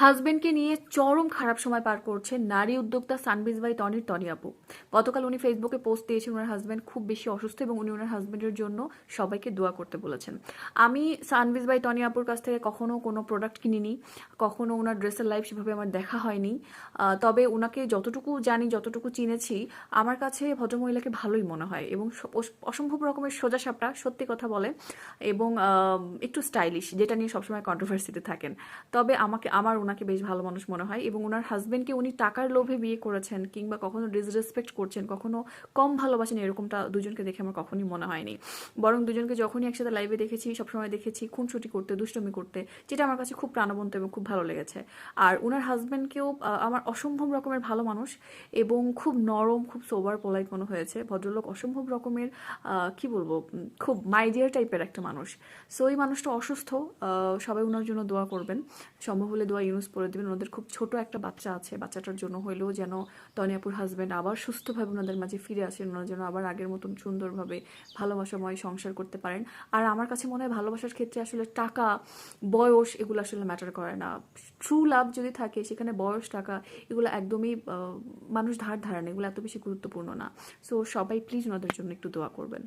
হাজবেন্ডকে নিয়ে চরম খারাপ সময় পার করছে নারী উদ্যোক্তা সানবিজ বাই তনির তনি আপু। গতকাল উনি ফেসবুকে পোস্ট দিয়েছেন ওনার হাজবেন্ড খুব বেশি অসুস্থ এবং উনি ওনার হাজবেন্ডের জন্য সবাইকে দোয়া করতে বলেছেন। আমি সানবিজ বাই তনি আপুর কাছ থেকে কখনো কোনো প্রোডাক্ট কিনিনি, কখনো ওনার ড্রেসের লাইফ সেভাবে আমার দেখা হয়নি। তবে ওনাকে যতটুকু জানি, যতটুকু চিনেছি, আমার কাছে ভদ্রমহিলাকে ভালোই মনে হয় এবং অসম্ভব রকমের সোজা সাপটা, সত্যি কথা বলে, এবং একটু স্টাইলিশ যেটা নিয়ে সবসময় কন্ট্রোভার্সিতে থাকেন। তবে আমাকে, আমার ওনাকে বেশ ভালো মানুষ মনে হয় এবং ওনার হাজবেন্ডকে উনি টাকার লোভে বিয়ে করেছেন কিংবা কখনো ডিসরেসপেক্ট করছেন, কখনো কম ভালোবাসেন এরকমটা দুজনকে দেখে আমার কখনই মনে হয়নি। বরং দুজনকে যখনই একসাথে লাইভে দেখেছি, সবসময় দেখেছি খুনসুটি করতে, দুষ্টমি করতে, যেটা আমার কাছে খুব প্রাণবন্ত এবং খুব ভালো লেগেছে। আর ওনার হাজব্যান্ডকেও আমার অসম্ভব রকমের ভালো মানুষ এবং খুব নরম, খুব সোবার পোলাইট মনে হয়েছে। ভদ্রলোক অসম্ভব রকমের কি বলব খুব মাইডিয়ার টাইপের একটা মানুষ। সো এই মানুষটা অসুস্থ সবাই ওনার জন্য দোয়া করবেন। সম্ভব হলে দোয়া ইউজ করে দেবেন। ওনাদের খুব ছোট একটা বাচ্চা আছে। বাচ্চাটার জন্য হলেও যেন তনিয়াপুর হাজব্যান্ড আবার সুস্থভাবে ওনাদের মাঝে ফিরে আসেন। ওনারা যেন আবার আগের মতন সুন্দরভাবে ভালোবাসাময় সংসার করতে পারেন। আর আমার কাছে মনে হয় ভালোবাসার ক্ষেত্রে আসলে টাকা, বয়স এগুলো আসলে ম্যাটার করে না। ট্রু লাভ যদি থাকে, সেখানে বয়স, টাকা এগুলো একদমই মানুষ ধার ধারে না। এগুলো এত বেশি গুরুত্বপূর্ণ না। সো সবাই প্লিজ ওনাদের জন্য একটু দোয়া করবেন।